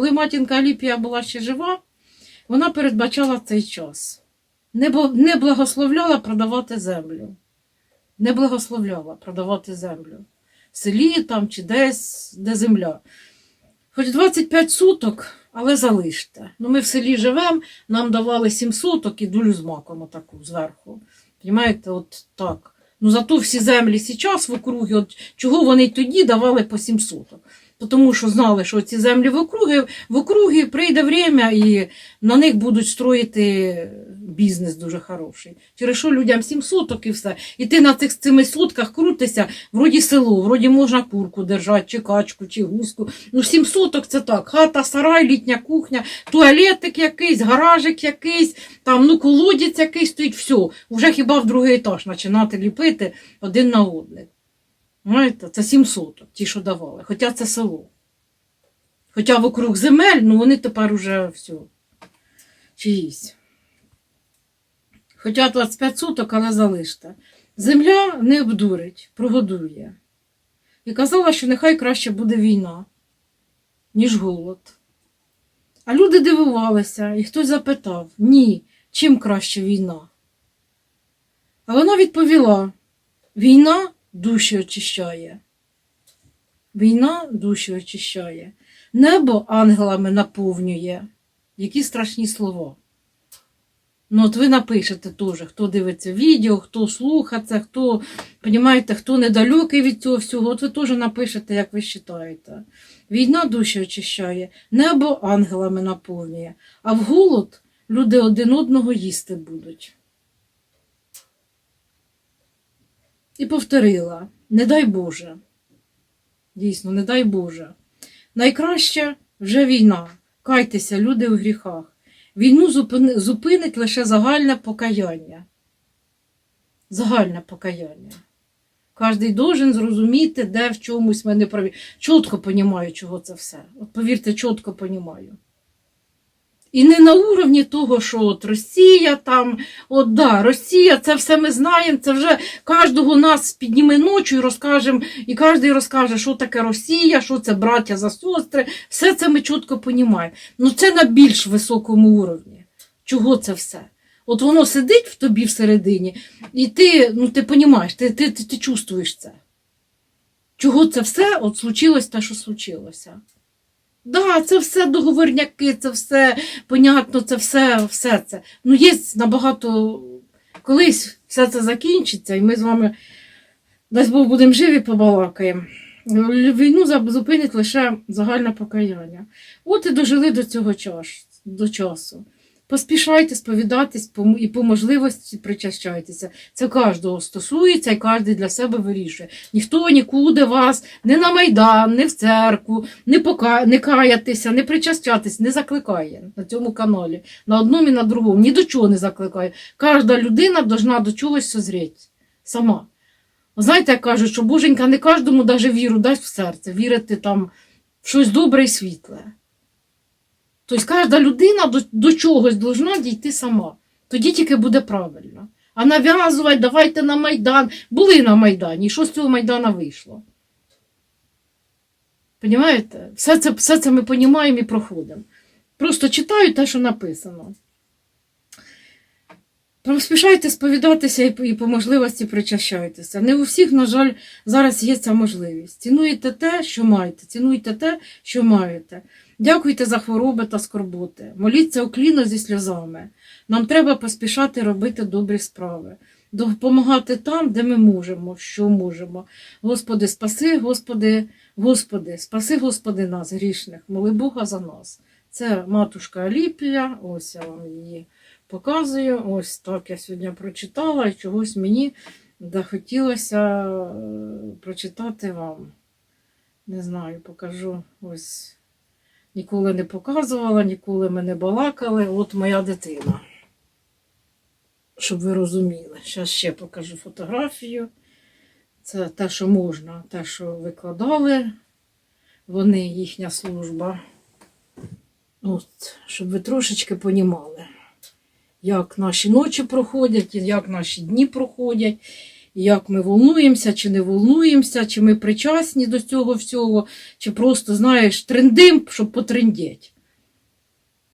Коли матінка Аліпія була ще жива, вона передбачала цей час. Не, благословляла продавати землю. Не благословляла продавати землю. В селі там чи десь, де земля. Хоч 25 суток, але залиште. Ну, ми в селі живемо, нам давали 7 суток і дулю з маком отаку зверху. Понімаєте, от так. Ну зато всі землі зараз в округі, от чого вони тоді давали по 7 суток. Тому що знали, що ці землі в округі, в округі прийде время і на них будуть строїти бізнес дуже хороший. Через що людям 7 суток і все. І ти на цих цими сутках крутишся, вроді село, вроді можна курку держати, чи качку, чи гуску. Ну, 7 суток це так. Хата, сарай, літня кухня, туалетик якийсь, гаражик якийсь, там ну колодязь якийсь стоїть, все. Вже хіба в другий етаж починати ліпити один на один. Знаєте, це 7 соток, ті, що давали. Хоча це село. Хоча вокруг земель, ну вони тепер уже все. Чиїсь. Хоча 25 суток, але залиште. Земля не обдурить, прогодує. І казала, що нехай краще буде війна, ніж голод. А люди дивувалися, і хтось запитав: ні, чим краще війна? А вона відповіла: війна душі очищає. Війна душі очищає. Небо ангелами наповнює. Які страшні слова. Ну, от ви напишете теж, хто дивиться відео, хто слухає це, хто, понімаєте, хто недалекий від цього всього, от ви теж напишете, як ви вважаєте. Війна душі очищає, небо ангелами наповнює, а в голод люди один одного їсти будуть. І повторила: не дай Боже. Дійсно, не дай Боже. Найкраще вже війна. Кайтеся, люди у гріхах. Війну зупини- зупинить лише загальне покаяння. Загальне покаяння. Кожний должен зрозуміти, де в чомусь ми не праві. Чітко понімаю, чого це все. От повірте, чітко понімаю. І не на уровні того, що от Росія там, от да, Росія, це все ми знаємо, це вже кожного нас підніме ночі і розкажемо, і кожен розкаже, що таке Росія, що це браття за сестри. Все це ми чітко понімаємо. Ну це на більш високому уровні. Чого це все? От воно сидить в тобі всередині, і ти, ну ти понімаєш, ти, ти, ти, ти чувствуєш це. Чого це все от случилось те, що случилося? Да, це все договорняки, це все понятно, це все, все це. Ну, є набагато. Колись все це закінчиться, і ми з вами, дасть Бог, будемо живі, побалакаємо. Війну зупинить лише загальне покаяння. От і дожили до цього часу. Поспішайте сповідатись і по можливості причащайтеся. Це кожного стосується і кожен для себе вирішує. Ніхто нікуди вас не на майдан, не в церкву, не, пока... не каятися, не причащатись, не закликає на цьому каналі. На одному і на другому. Ні до чого не закликає. Кожна людина должна до чогось созріти сама. Знаєте, як кажуть, що боженька не кожному даже віру дасть в серце, вірити там в щось добре і світле. Тобто кожна людина до, до чогось должна дійти сама. Тоді тільки буде правильно. А нав'язувати, давайте на Майдан. Були на Майдані, що з цього Майдана вийшло? Понімаєте? Все це, все це ми розуміємо і проходимо. Просто читаю те, що написано. Поспішайте сповідатися і, по- можливості причащайтеся. Не у всіх, на жаль, зараз є ця можливість. Цінуйте те, що маєте, цінуйте те, що маєте. Дякуйте за хвороби та скорботи. Моліться укліно зі сльозами. Нам треба поспішати робити добрі справи, допомагати там, де ми можемо, що можемо. Господи, спаси, Господи, Господи, спаси, Господи, нас, грішних, моли Бога за нас. Це матушка Аліпія, ось я вам її показую. Ось так я сьогодні прочитала і чогось мені захотілося е, прочитати вам. Не знаю, покажу ось. Ніколи не показувала, ніколи ми не балакали. От моя дитина. Щоб ви розуміли. Зараз ще покажу фотографію. Це те, що можна, те, що викладали. Вони, їхня служба. От, щоб ви трошечки понімали, як наші ночі проходять, як наші дні проходять, як ми волнуємося, чи не волнуємося, чи ми причасні до цього всього, чи просто, знаєш, трендим, щоб потрендіть.